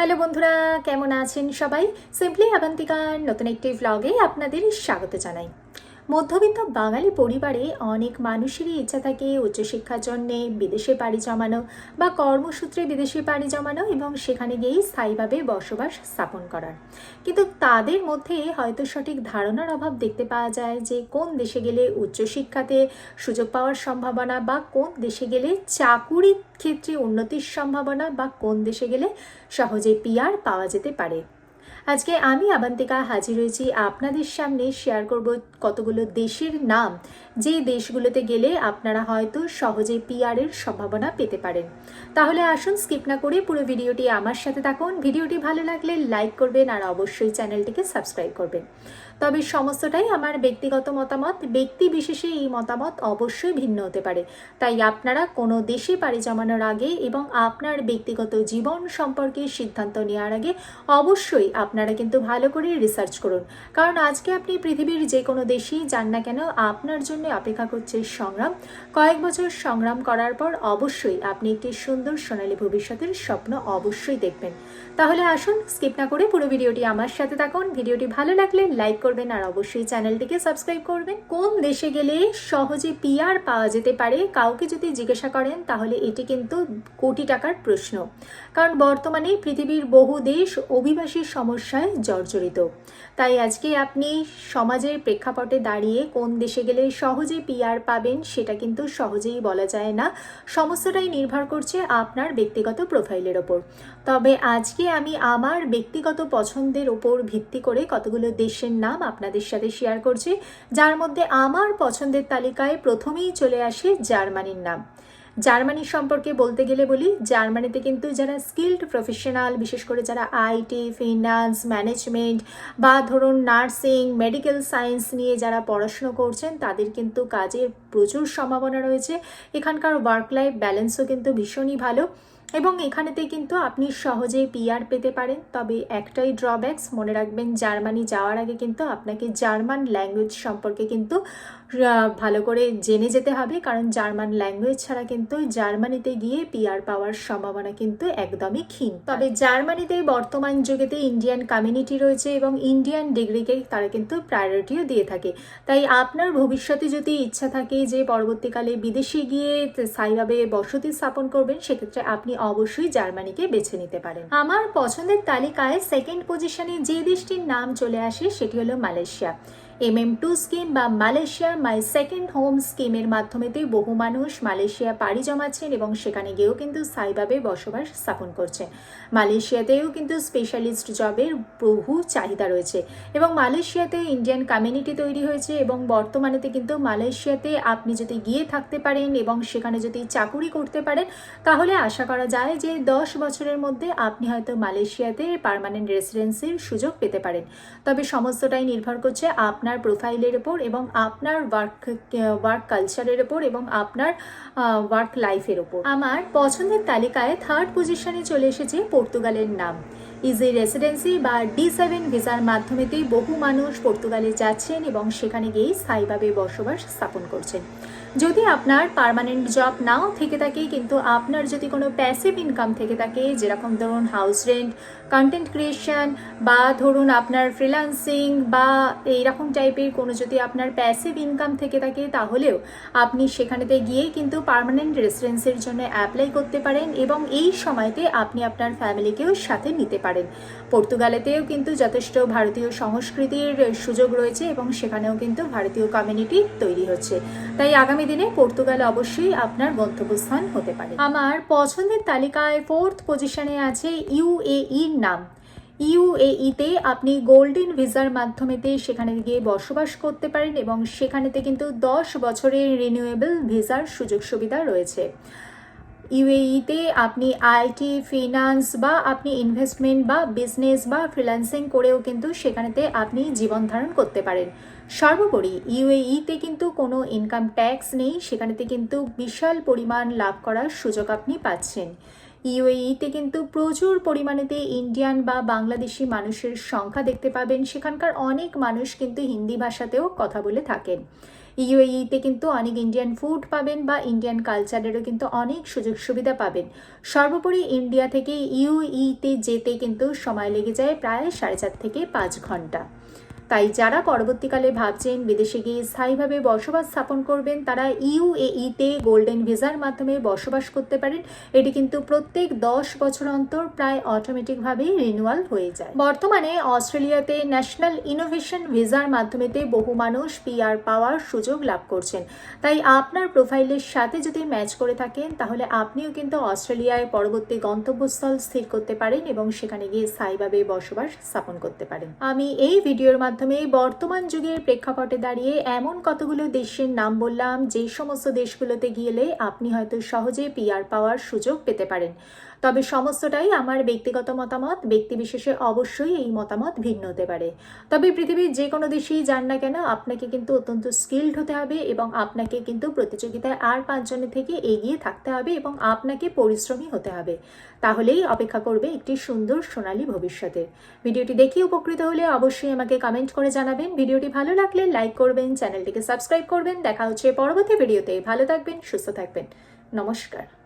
Hello বন্ধুরা কেমন আছেন সবাই? সিম্পলি আবান্তিকার নতুন একটি ভ্লগে আপনাদের স্বাগত জানাই। মধ্যবিত্ত বাঙালি পরিবারে অনেক মানুষেরই ইচ্ছা থাকে উচ্চশিক্ষার জন্যে বিদেশে পাড়ি জমানো বা কর্মসূত্রে বিদেশে পাড়ি জমানো এবং সেখানে গিয়েই স্থায়ীভাবে বসবাস স্থাপন করার। কিন্তু তাদের মধ্যে হয়তো সঠিক ধারণার অভাব দেখতে পাওয়া যায় যে কোন দেশে গেলে উচ্চশিক্ষাতে সুযোগ পাওয়ার সম্ভাবনা বা কোন দেশে গেলে চাকুরির ক্ষেত্রে উন্নতির সম্ভাবনা বা কোন দেশে গেলে সহজে পিয়ার পাওয়া যেতে পারে। আজকে আমি আবান্তিকা হাজির হয়েছি আপনাদের সামনে শেয়ার করব কতগুলো দেশের নাম। যে দেশগুলোতে গেলে আপনারা হয়তো সহজে পিআরের সম্ভাবনা পেতে পারেন। তাহলে আসুন স্কিপ না করে পুরো ভিডিওটি আমার সাথে থাকুন। ভিডিওটি ভালো লাগলে লাইক করবেন আর অবশ্যই চ্যানেলটিকে সাবস্ক্রাইব করবেন। তবে সমস্তটাই আমার ব্যক্তিগত মতামত। ব্যক্তি বিশেষে এই মতামত অবশ্যই ভিন্ন হতে পারে। তাই আপনারা কোনো দেশে পাড়ি জমানোর আগে এবং আপনার ব্যক্তিগত জীবন সম্পর্কে সিদ্ধান্ত নেওয়ার আগে অবশ্যই আপনারা কিন্তু ভালো করে রিসার্চ করুন। কারণ আজকে আপনি পৃথিবীর যে কোনো দেশেই যান না কেন, আপনার জন্য অপেক্ষা করছে সংগ্রাম। কয়েক বছর সংগ্রাম করার পর অবশ্যই আপনি একটি সুন্দর সোনালী ভবিষ্যতের স্বপ্ন অবশ্যই দেখবেন। তাহলে আসুন স্কিপ না করে পুরো ভিডিওটি আমার সাথে থাকুন। ভিডিওটি ভালো লাগলে লাইক করবেন আর অবশ্যই চ্যানেলটিকে সাবস্ক্রাইব করবেন। কোন দেশে গেলে সহজে পিআর পাওয়া যেতে পারে কাউকে যদি জিজ্ঞাসা করেন, তাহলে এটি কিন্তু কোটি টাকার প্রশ্ন। কারণ বর্তমানে পৃথিবীর বহু দেশ অভিবাসীর সমস্যায় জর্জরিত। তাই আজকে আপনি সমাজের প্রেক্ষাপটে দাঁড়িয়ে কোন দেশে গেলে সহজে পিআর পাবেন সেটা কিন্তু সহজেই বলা যায় না। সমস্তটাই নির্ভর করছে আপনার ব্যক্তিগত প্রোফাইলের ওপর। তবে আজকে আমি আমার ব্যক্তিগত পছন্দের ওপর ভিত্তি করে কতগুলো দেশের নাম আপনাদের সাথে শেয়ার করছি। যার মধ্যে আমার পছন্দের তালিকায় প্রথমেই চলে আসে জার্মানির নাম। জার্মানি সম্পর্কে বলতে গেলে বলি, জার্মানিতে কিন্তু যারা স্কিল্ড প্রফেশনাল বিশেষ করে যারা আইটি ফিনান্স ম্যানেজমেন্ট বা ধরুন নার্সিং মেডিকেল সায়েন্স নিয়ে যারা পড়াশুনো করছেন, তাদের কিন্তু কাজের প্রচুর সম্ভাবনা রয়েছে। এখানকার ওয়ার্ক লাইফ ব্যালেন্সও কিন্তু ভীষণই ভালো। এবং এখানেতে কিন্তু আপনি সহজেই পিআর পেতে পারেন। তবে একটাই ড্রব্যাকস মনে রাখবেন জার্মানি যাওয়ার আগে কিন্তু আপনাকে জার্মান ল্যাঙ্গুয়েজ সম্পর্কে কিন্তু ভালো করে জেনে যেতে হবে। কারণ জার্মান ল্যাঙ্গুয়েজ ছাড়া কিন্তু জার্মানিতে গিয়ে পিআর পাওয়ার সম্ভাবনা কিন্তু একদমই ক্ষীণ। তবে জার্মানিতে বর্তমান যুগেতে ইন্ডিয়ান কমিউনিটি রয়েছে এবং ইন্ডিয়ান ডিগ্রিকে তারা কিন্তু প্রায়োরিটিও দিয়ে থাকে। তাই আপনার ভবিষ্যতে যদি ইচ্ছা থাকে যে পরবর্তীকালে বিদেশে গিয়ে স্থায়ীভাবে বসতি স্থাপন করবেন সেক্ষেত্রে আপনি অবশ্যই জার্মানিকে বেছে নিতে পারেন। আমার পছন্দের তালিকায় সেকেন্ড পজিশনে যে দেশটির নাম চলে আসে সেটি হলো Malaysia. M M two scheme বা মালয়েশিয়া মাই সেকেন্ড হোম স্কিমের মাধ্যমেতে বহু মানুষ মালয়েশিয়া পাড়ি জমাচ্ছেন এবং সেখানে গিয়েও কিন্তু স্থায়ীভাবে বসবাস স্থাপন করছেন। মালয়েশিয়াতেও কিন্তু স্পেশালিস্ট জবের বহু চাহিদা রয়েছে এবং মালয়েশিয়াতে ইন্ডিয়ান কমিউনিটি তৈরি হয়েছে এবং বর্তমানেতে কিন্তু মালয়েশিয়াতে আপনি যদি গিয়ে থাকতে পারেন এবং সেখানে যদি চাকুরি করতে পারেন, তাহলে আশা করা যায় যে দশ বছরের মধ্যে আপনি হয়তো মালয়েশিয়াতে পার্মানেন্ট রেসিডেন্সির সুযোগ পেতে পারেন। তবে সমস্তটাই নির্ভর করছে আপনার প্রোফাইলের ওপর এবং আপনার ওয়ার্ক ওয়ার্ক কালচারের ওপর এবং আপনার ওয়ার্ক লাইফের ওপর। আমার পছন্দের তালিকায় থার্ড পজিশনে চলে এসেছে পর্তুগালের নাম। ইজি রেসিডেন্সি বা ডি সেভেন ভিসার মাধ্যমেতেই বহু মানুষ পর্তুগালে যাচ্ছেন এবং সেখানে গিয়েই স্থায়ীভাবে বসবাস স্থাপন করছেন। যদি আপনার পার্মানেন্ট জব নাও থেকে থাকে, কিন্তু আপনার যদি কোনো প্যাসিভ ইনকাম থেকে থাকে, যেরকম ধরুন হাউস রেন্ট কন্টেন্ট ক্রিয়েশন বা ধরুন আপনার ফ্রিল্যান্সিং বা এইরকম টাইপের কোনো যদি আপনার প্যাসিভ ইনকাম থেকে থাকে, তাহলেও আপনি সেখানেতে গিয়ে কিন্তু পার্মানেন্ট রেসিডেন্সের জন্য অ্যাপ্লাই করতে পারেন এবং এই সময়তে আপনি আপনার ফ্যামিলিকেও সাথে নিতে পারেন। পর্তুগালেতেও কিন্তু যথেষ্ট ভারতীয় সংস্কৃতির সুযোগ রয়েছে এবং সেখানেও কিন্তু ভারতীয় কমিউনিটি তৈরি হচ্ছে। তাই আগামী দিনে পর্তুগাল অবশ্যই আপনার গন্তব্যস্থান হতে পারে। আমার পছন্দের তালিকায় ফোর্থ পজিশনে আছে ইউএইর নাম। ইউএইতে আপনি গোল্ডেন ভিসার মাধ্যমেতে সেখানে গিয়ে বসবাস করতে পারেন এবং সেখানেতে কিন্তু দশ বছরের রিনিউয়েবল ভিসার সুযোগ সুবিধা রয়েছে। ইউএইতে আপনি আইটি ফিনান্স বা আপনি ইনভেস্টমেন্ট বা বিজনেস বা ফ্রিল্যান্সিং করেও কিন্তু সেখানেতে আপনি জীবন ধারণ করতে পারেন। সর্বোপরি ইউএইতে কিন্তু কোনো ইনকাম ট্যাক্স নেই, সেখানেতে কিন্তু বিশাল পরিমাণ লাভ করার সুযোগ আপনি পাচ্ছেন। ইউএইতে কিন্তু প্রচুর পরিমাণেতে ইন্ডিয়ান বা বাংলাদেশি মানুষের সংখ্যা দেখতে পাবেন, সেখানকার অনেক মানুষ কিন্তু হিন্দি ভাষাতেও কথা বলে থাকেন। ইউএইতে কিন্তু অনেক ইন্ডিয়ান ফুড পাবেন বা ইন্ডিয়ান কালচারেরও কিন্তু অনেক সুযোগ সুবিধা পাবেন। সর্বোপরি ইন্ডিয়া থেকে ইউইতে যেতে কিন্তু সময় লেগে যায় প্রায় সাড়ে চার থেকে পাঁচ ঘণ্টা। তাই যারা পরবর্তীকালে ভাবছেন বিদেশে গিয়ে স্থায়ীভাবে বসবাস স্থাপন করবেন, তারা ইউএইতে গোল্ডেন ভিসার মাধ্যমে বসবাস করতে পারেন। এটি কিন্তু প্রত্যেক দশ বছর অন্তর প্রায় অটোমেটিকভাবেই রিনিউয়াল হয়ে যায়। বর্তমানে অস্ট্রেলিয়াতে ন্যাশনাল ইনোভেশন ভিসার মাধ্যমেতে বহু মানুষ পিআর পাওয়ার সুযোগ লাভ করছেন। তাই আপনার প্রোফাইলের সাথে যদি ম্যাচ করে থাকেন, তাহলে আপনিও কিন্তু অস্ট্রেলিয়ায় পরবর্তী গন্তব্যস্থল স্থির করতে পারেন এবং সেখানে গিয়ে স্থায়ীভাবে বসবাস স্থাপন করতে পারেন। আমি এই ভিডিওর মাধ্যমে বর্তমান যুগের প্রেক্ষাপটে দাঁড়িয়ে এমন কতগুলো দেশের নাম বললাম, যে সমস্ত দেশগুলোতে গেলে আপনি হয়তো সহজে পিআর পাওয়ার সুযোগ পেতে পারেন। তবে সমস্তটাই আমার ব্যক্তিগত মতামত। ব্যক্তিবিশেষে অবশ্যই এই মতামত ভিন্ন হতে পারে। তবে পৃথিবীর যে কোনো দেশেই যান না কেন, আপনাকে কিন্তু অত্যন্ত স্কিল্ড হতে হবে এবং আপনাকে কিন্তু প্রতিযোগিতায় আর পাঁচজনের থেকে এগিয়ে থাকতে হবে এবং আপনাকে পরিশ্রমী হতে হবে। তাহলেই অপেক্ষা করবে একটি সুন্দর সোনালী ভবিষ্যতের। ভিডিওটি দেখে উপকৃত হলে অবশ্যই আমাকে কমেন্ট করে জানাবেন। ভিডিওটি ভালো লাগলে লাইক করবেন, চ্যানেলটিকে সাবস্ক্রাইব করবেন। দেখা হচ্ছে পরবর্তী ভিডিওতে। ভালো থাকবেন, সুস্থ থাকবেন। নমস্কার।